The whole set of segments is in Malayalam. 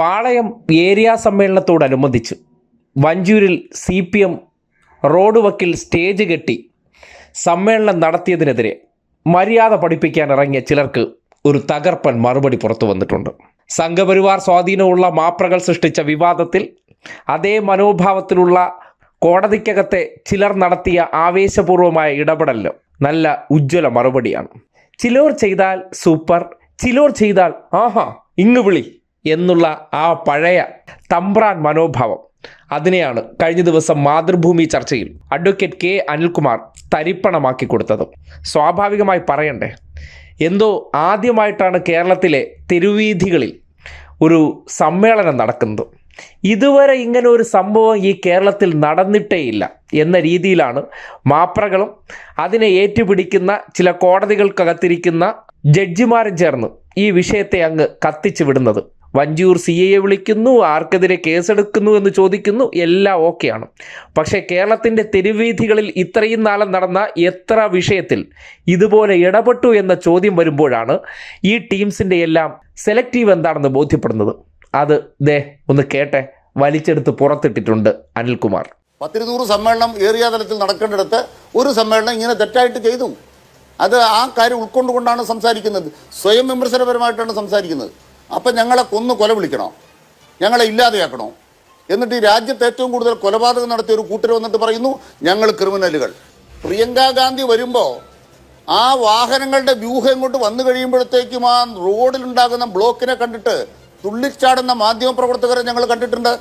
പാളയം ഏരിയ സമ്മേളനത്തോടനുബന്ധിച്ച് വഞ്ചൂരിൽ സി പി എം റോഡ് വക്കിൽ സ്റ്റേജ് കെട്ടി സമ്മേളനം നടത്തിയതിനെതിരെ മര്യാദ പഠിപ്പിക്കാൻ ഇറങ്ങിയ ചിലർക്ക് ഒരു തകർപ്പൻ മറുപടി പുറത്തു വന്നിട്ടുണ്ട്. സംഘപരിവാർ സ്വാധീനമുള്ള മാപ്രകൾ സൃഷ്ടിച്ച വിവാദത്തിൽ അതേ മനോഭാവത്തിലുള്ള കോടതിക്കകത്തെ ചിലർ നടത്തിയ ആവേശപൂർവമായ ഇടപെടലിന് നല്ല ഉജ്ജ്വല മറുപടിയാണ്. ചിലോർ ചെയ്താൽ സൂപ്പർ ചിലോർ ചെയ്താൽ ആഹാ ഇങ്ങ് വിളി. എന്നുള്ള ആ പഴയ തമ്പ്രാൻ മനോഭാവം. അതിനെയാണ് കഴിഞ്ഞ ദിവസം മാതൃഭൂമി ചർച്ചയിൽ അഡ്വക്കേറ്റ് കെ അനിൽകുമാർ തരിപ്പണമാക്കി കൊടുത്തത്. സ്വാഭാവികമായി പറയണ്ടേ എന്തോ ആദ്യമായിട്ടാണ് കേരളത്തിലെ തെരുവീഥികളിൽ ഒരു സമ്മേളനം നടക്കുന്നത്. ഇതുവരെ ഇങ്ങനെ ഒരു സംഭവം ഈ കേരളത്തിൽ നടന്നിട്ടേയില്ല എന്ന രീതിയിലാണ് മാപ്രകളും അതിനെ ഏറ്റുപിടിക്കുന്ന ചില കോടതികൾക്കകത്തിരിക്കുന്ന ജഡ്ജിമാരും ചേർന്ന് ഈ വിഷയത്തെ അങ്ങ് കത്തിച്ചു വിടുന്നത്. വഞ്ചൂർ സി എയെ വിളിക്കുന്നു ആർക്കെതിരെ കേസെടുക്കുന്നു എന്ന് ചോദിക്കുന്നു എല്ലാം ഓക്കെയാണ്. പക്ഷേ കേരളത്തിന്റെ തെരുവീഥികളിൽ ഇത്രയും നാളം നടന്ന എത്ര വിഷയത്തിൽ ഇതുപോലെ ഇടപെട്ടു എന്ന ചോദ്യം വരുമ്പോഴാണ് ഈ ടീംസിന്റെ എല്ലാം സെലക്റ്റീവ് എന്താണെന്ന് ബോധ്യപ്പെടുന്നത്. അത് ദേ ഒന്ന് കേട്ടെ. വലിച്ചെടുത്ത് പുറത്തിട്ടിട്ടുണ്ട് അനിൽകുമാർ. പത്തിരുന്നൂറ് സമ്മേളനം ഏറിയ തലത്തിൽ നടക്കേണ്ടിടത്ത് ഒരു സമ്മേളനം ഇങ്ങനെ തെറ്റായിട്ട് ചെയ്തു. അത് ആ കാര്യം ഉൾക്കൊണ്ടുകൊണ്ടാണ് സംസാരിക്കുന്നത്. സ്വയം വിമർശനപരമായിട്ടാണ് സംസാരിക്കുന്നത്. അപ്പം ഞങ്ങളെ കൊന്നു കൊല വിളിക്കണോ. ഞങ്ങളെ ഇല്ലാതെയാക്കണോ? എന്നിട്ട് ഈ രാജ്യത്ത് ഏറ്റവും കൂടുതൽ കൊലപാതകം നടത്തിയ ഒരു കൂട്ടർ വന്നിട്ട് പറയുന്നു ഞങ്ങൾ ക്രിമിനലുകൾ. പ്രിയങ്ക ഗാന്ധി വരുമ്പോൾ ആ വാഹനങ്ങളുടെ വ്യൂഹം ഇങ്ങോട്ട് വന്നു കഴിയുമ്പോഴത്തേക്കും ആ റോഡിലുണ്ടാകുന്ന ബ്ലോക്കിനെ കണ്ടിട്ട് തുള്ളിച്ചാടുന്ന മാധ്യമപ്രവർത്തകരെ ഞങ്ങൾ കണ്ടിട്ടുണ്ട്.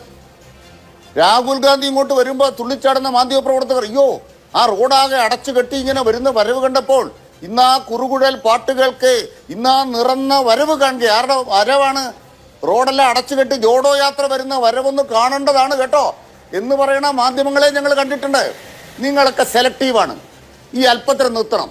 രാഹുൽ ഗാന്ധി ഇങ്ങോട്ട് വരുമ്പോൾ തുള്ളിച്ചാടുന്ന മാധ്യമപ്രവർത്തകർ അയ്യോ ആ റോഡാകെ അടച്ചു കെട്ടി ഇങ്ങനെ വരുന്ന വരവ് കണ്ടപ്പോൾ ഇന്ന് ആ കുറുകുഴൽ പാട്ടുകൾക്ക് ഇന്ന് ആ നിറന്ന വരവ് കാണുക. ആരുടെ വരവാണ്? റോഡെല്ലാം അടച്ചു കെട്ടി ജോഡോ യാത്ര വരുന്ന വരവൊന്ന് കാണേണ്ടതാണ് കേട്ടോ. എന്ന് പറയണ മാധ്യമങ്ങളെ ഞങ്ങൾ കണ്ടിട്ടുണ്ട്. നിങ്ങളൊക്കെ സെലക്റ്റീവാണ്. ഈ അല്പത്തരം നിർത്തണം.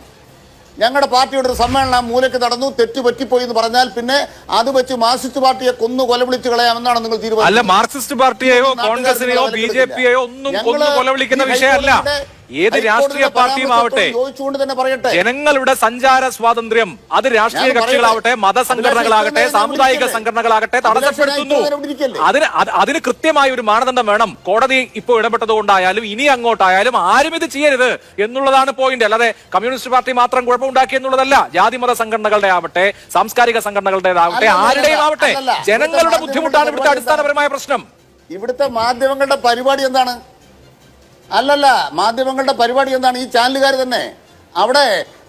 ഞങ്ങളുടെ പാർട്ടിയുടെ ഒരു സമ്മേളനം മൂലയ്ക്ക് നടന്നു. തെറ്റ് പറ്റിപ്പോയി എന്ന് പറഞ്ഞാൽ പിന്നെ അത് വെച്ച് മാർസിസ്റ്റ് പാർട്ടിയെ കൊന്നു കൊലവിളിച്ച് കളയാമെന്നാണ് നിങ്ങൾ അല്ല മാർസിസ്റ്റ് മാർക്സിസ്റ്റ് പാർട്ടിയെയോ കോൺഗ്രസിനെയോ ബി ജെ പിയെയോ ഒന്നും കൊന്നു കൊലവിളിക്കുന്ന വിഷയമല്ല. ഏത് രാഷ്ട്രീയ പാർട്ടിയും ആവട്ടെ ജനങ്ങളുടെ സഞ്ചാര സ്വാതന്ത്ര്യം അത് രാഷ്ട്രീയ. കക്ഷികളാവട്ടെ മതസംഘടനകളാകട്ടെ സാമുദായിക സംഘടനകളാകട്ടെ തടസ്സപ്പെടുത്തുന്നു? അതിന് അതിന് കൃത്യമായ ഒരു മാനദണ്ഡം വേണം. കോടതി ഇപ്പോൾ ഇടപെട്ടത് കൊണ്ടായാലും ഇനി അങ്ങോട്ടായാലും ആരും ഇത് ചെയ്യരുത് എന്നുള്ളതാണ് പോയിന്റ് അല്ലാതെ കമ്മ്യൂണിസ്റ്റ് പാർട്ടി മാത്രം കുഴപ്പമുണ്ടാക്കി എന്നുള്ളതല്ല. ജാതി മത സംഘടനകളുടെ ആവട്ടെ സാംസ്കാരിക സംഘടനകളുടേതാവട്ടെ ആരുടെയും ആവട്ടെ ജനങ്ങളുടെ ബുദ്ധിമുട്ടാണ് ഇവിടുത്തെ അടിസ്ഥാനപരമായ പ്രശ്നം. ഇവിടുത്തെ മാധ്യമങ്ങളുടെ പരിപാടി എന്താണ്? അല്ലല്ല മാധ്യമങ്ങളുടെ പരിപാടി എന്താണ്? ഈ ചാനലുകാർ തന്നെ. അവിടെ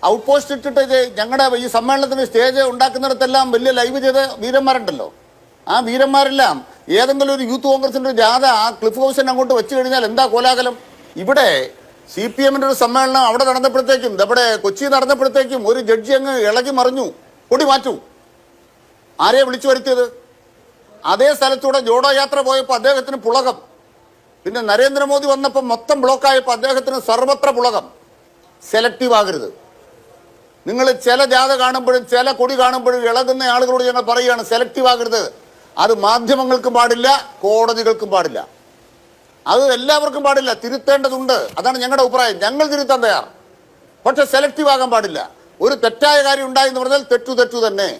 ഔട്ട് പോസ്റ്റ് ഇട്ടിട്ട് ഞങ്ങളുടെ ഈ സമ്മേളനത്തിന് സ്റ്റേജ് ഉണ്ടാക്കുന്നിടത്തെല്ലാം വലിയ ലൈവ് ചെയ്ത വീരന്മാരുണ്ടല്ലോ. ആ വീരന്മാരെല്ലാം ഏതെങ്കിലും ഒരു യൂത്ത് കോൺഗ്രസിന്റെ ഒരു ജാഥ ആ ക്ലിഫ് ഹൗസിന് അങ്ങോട്ട് വെച്ച് കഴിഞ്ഞാൽ എന്താ കോലാഹലം? ഇവിടെ സി പി എമ്മിന്റെ ഒരു സമ്മേളനം അവിടെ നടന്നപ്പോഴത്തേക്കും ഇവിടെ കൊച്ചി നടന്നപ്പോഴത്തേക്കും ഒരു ജഡ്ജി അങ്ങ് ഇളകി മറിഞ്ഞു. കൊടി മാറ്റൂ. ആരെയാണ് വിളിച്ചു വരുത്തിയത്? അതേ സ്ഥലത്തൂടെ ജോഡോ യാത്ര പോയപ്പോൾ അദ്ദേഹത്തിന് പുളകം. പിന്നെ നരേന്ദ്രമോദി വന്നപ്പോൾ മൊത്തം ബ്ലോക്കായപ്പോൾ അദ്ദേഹത്തിന് സർവത്ര പുളകം. സെലക്റ്റീവ് ആകരുത്. നിങ്ങൾ ചില ജാഥ കാണുമ്പോഴും ചില കൊടി കാണുമ്പോഴും ഇളകുന്ന ആളുകളോട് ഞങ്ങൾ പറയുകയാണ് സെലക്റ്റീവ് ആകരുത്. അത് മാധ്യമങ്ങൾക്കും പാടില്ല കോടതികൾക്കും പാടില്ല. അത് എല്ലാവർക്കും പാടില്ല തിരുത്തേണ്ടതുണ്ട്. അതാണ് ഞങ്ങളുടെ അഭിപ്രായം. ഞങ്ങൾ തിരുത്താൻ തയ്യാർ. പക്ഷെ സെലക്റ്റീവ് ആകാൻ പാടില്ല. ഒരു തെറ്റായ കാര്യം ഉണ്ടായി എന്ന് പറഞ്ഞാൽ തെറ്റു തെറ്റു തന്നെ.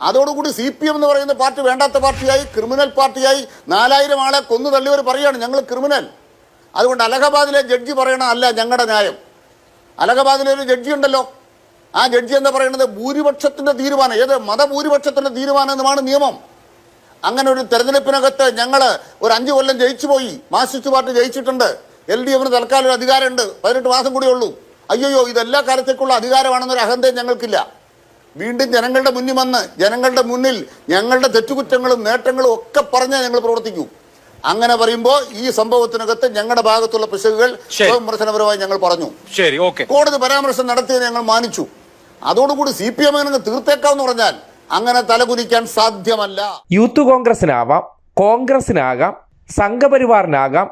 അതോടുകൂടി സി പി എം എന്ന് പറയുന്ന പാർട്ടി വേണ്ടാത്ത പാർട്ടിയായി ക്രിമിനൽ പാർട്ടിയായി നാലായിരം ആളെ കൊന്നു തള്ളിയവർ പറയുകയാണ് ഞങ്ങൾ ക്രിമിനൽ അതുകൊണ്ട് അലഹബാദിലെ ജഡ്ജി പറയണ അല്ല ഞങ്ങളുടെ ന്യായം. അലഹബാദിലെ ഒരു ജഡ്ജി ഉണ്ടല്ലോ. ആ ജഡ്ജി എന്താ പറയുന്നത് ഭൂരിപക്ഷത്തിന്റെ തീരുമാനം. ഏത്? മതഭൂരിപക്ഷത്തിന്റെ തീരുമാനം എന്നുമാണ് നിയമം. അങ്ങനെ ഒരു തെരഞ്ഞെടുപ്പിനകത്ത് ഞങ്ങൾ ഒരു അഞ്ചു കൊല്ലം ജയിച്ചു പോയി. മാസിസ്റ്റ് പാർട്ടി ജയിച്ചിട്ടുണ്ട്. എൽ ഡി എഫിന് തൽക്കാലം ഒരു അധികാരമുണ്ട്. പതിനെട്ട് മാസം കൂടിയേ ഉള്ളൂ. അയ്യോ ഇതെല്ലാ കാലത്തേക്കുള്ള അധികാരമാണെന്നൊരു അഹന്തയും ഞങ്ങൾക്കില്ല. വീണ്ടും ജനങ്ങളുടെ മുന്നിൽ വന്ന് ജനങ്ങളുടെ മുന്നിൽ ഞങ്ങളുടെ തെറ്റുകുറ്റങ്ങളും നേട്ടങ്ങളും ഒക്കെ പറഞ്ഞാൽ ഞങ്ങൾ പ്രവർത്തിക്കൂ. അങ്ങനെ പറയുമ്പോൾ ഈ സംഭവത്തിനകത്ത് ഞങ്ങളുടെ ഭാഗത്തുള്ള പിശകുകൾ വിമർശനപരമായി ഞങ്ങൾ പറഞ്ഞു. ശരി ഓക്കെ. കോടതി പരാമർശം നടത്തിയത് ഞങ്ങൾ മാനിച്ചു. അതോടുകൂടി സി പി എം തീർത്തേക്കാന്ന് പറഞ്ഞാൽ അങ്ങനെ തലകുനിക്കാൻ സാധ്യമല്ല. യൂത്ത് കോൺഗ്രസിനാവാം കോൺഗ്രസിനാകാം സംഘപരിവാറിനാകാം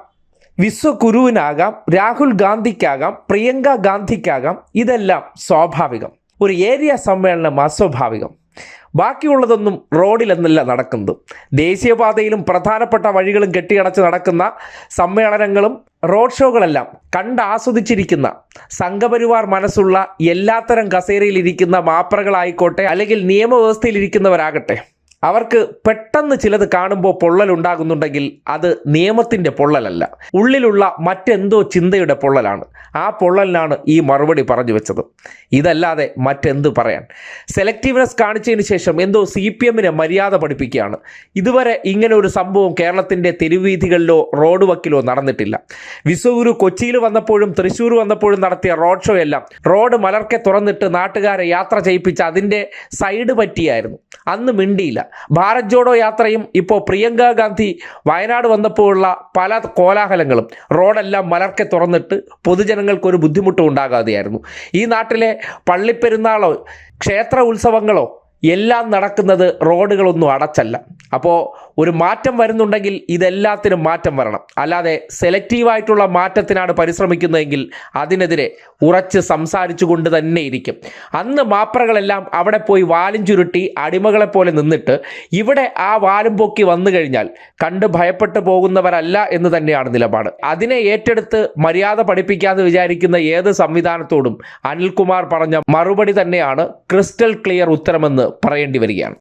വിശ്വഗുരുവിനാകാം രാഹുൽ ഗാന്ധിക്കാകാം പ്രിയങ്ക ഗാന്ധിക്കാകാം ഇതെല്ലാം സ്വാഭാവികം. ഒരു ഏരിയ സമ്മേളനം അസ്വാഭാവികം. ബാക്കിയുള്ളതൊന്നും റോഡിലെന്നല്ല നടക്കുന്നത്. ദേശീയപാതയിലും പ്രധാനപ്പെട്ട വഴികളും കെട്ടിയടച്ച് നടക്കുന്ന സമ്മേളനങ്ങളും റോഡ് ഷോകളെല്ലാം കണ്ടാസ്വദിച്ചിരിക്കുന്ന സംഘപരിവാർ മനസ്സുള്ള എല്ലാത്തരം കസേരയിലിരിക്കുന്ന മാപ്രകളായിക്കോട്ടെ അല്ലെങ്കിൽ നിയമവ്യവസ്ഥയിലിരിക്കുന്നവരാകട്ടെ. അവർക്ക് പെട്ടെന്ന് ചിലത് കാണുമ്പോൾ പൊള്ളലുണ്ടാകുന്നുണ്ടെങ്കിൽ അത് നിയമത്തിന്റെ പൊള്ളലല്ല. ഉള്ളിലുള്ള മറ്റെന്തോ ചിന്തയുടെ പൊള്ളലാണ്. ആ പൊള്ളലിനാണ് ഈ മറുപടി പറഞ്ഞു വെച്ചത്. ഇതല്ലാതെ മറ്റെന്ത് പറയാൻ? സെലക്റ്റീവ്നെസ് കാണിച്ചതിന് ശേഷം എന്തോ സി പി എമ്മിനെ മര്യാദ പഠിപ്പിക്കുകയാണ്. ഇതുവരെ ഇങ്ങനെ ഒരു സംഭവം കേരളത്തിന്റെ തെരുവീഥികളിലോ റോഡ് വക്കിലോ നടന്നിട്ടില്ല. വിസൂരു കൊച്ചിയിൽ വന്നപ്പോഴും തൃശ്ശൂർ വന്നപ്പോഴും നടത്തിയ റോഡ് ഷോ എല്ലാം റോഡ് മലർക്കെ തുറന്നിട്ട് നാട്ടുകാരെ യാത്ര ചെയ്യിപ്പിച്ച് അതിന്റെ സൈഡ് പറ്റിയായിരുന്നു. അന്ന് മിണ്ടിയില്ല. ഭാരത് ജോഡോ യാത്രയും ഇപ്പോൾ പ്രിയങ്ക ഗാന്ധി വയനാട് വന്നപ്പോഴുള്ള പല കോലാഹലങ്ങളും. റോഡെല്ലാം മലർക്കെ തുറന്നിട്ട് പൊതുജനങ്ങൾക്കൊരു ബുദ്ധിമുട്ടും ഉണ്ടാകാതെയായിരുന്നു. ഈ നാട്ടിലെ പള്ളിപ്പെരുന്നാളോ ക്ഷേത്ര ഉത്സവങ്ങളോ എല്ലാം നടക്കുന്നത് റോഡുകളൊന്നും അടച്ചല്ല. അപ്പോൾ ഒരു മാറ്റം വരുന്നുണ്ടെങ്കിൽ ഇതെല്ലാത്തിനും മാറ്റം വരണം. അല്ലാതെ സെലക്റ്റീവായിട്ടുള്ള മാറ്റത്തിനാണ് പരിശ്രമിക്കുന്നതെങ്കിൽ അതിനെതിരെ ഉറച്ച് സംസാരിച്ചു കൊണ്ട് തന്നെ ഇരിക്കും. അന്ന് മാപ്രകളെല്ലാം അവിടെ പോയി വാലും ചുരുട്ടി അടിമകളെപ്പോലെ നിന്നിട്ട് ഇവിടെ ആ വാലും പൊക്കി വന്നു കഴിഞ്ഞാൽ കണ്ട് ഭയപ്പെട്ടു പോകുന്നവരല്ല എന്ന് തന്നെയാണ് നിലപാട്. അതിനെ ഏറ്റെടുത്ത് മര്യാദ പഠിപ്പിക്കാമെന്ന് വിചാരിക്കുന്ന ഏത് സംവിധാനത്തോടും അനിൽകുമാർ പറഞ്ഞ മറുപടി തന്നെയാണ് ക്രിസ്റ്റൽ ക്ലിയർ ഉത്തരമെന്ന് പറയേണ്ടി വരികയാണ്.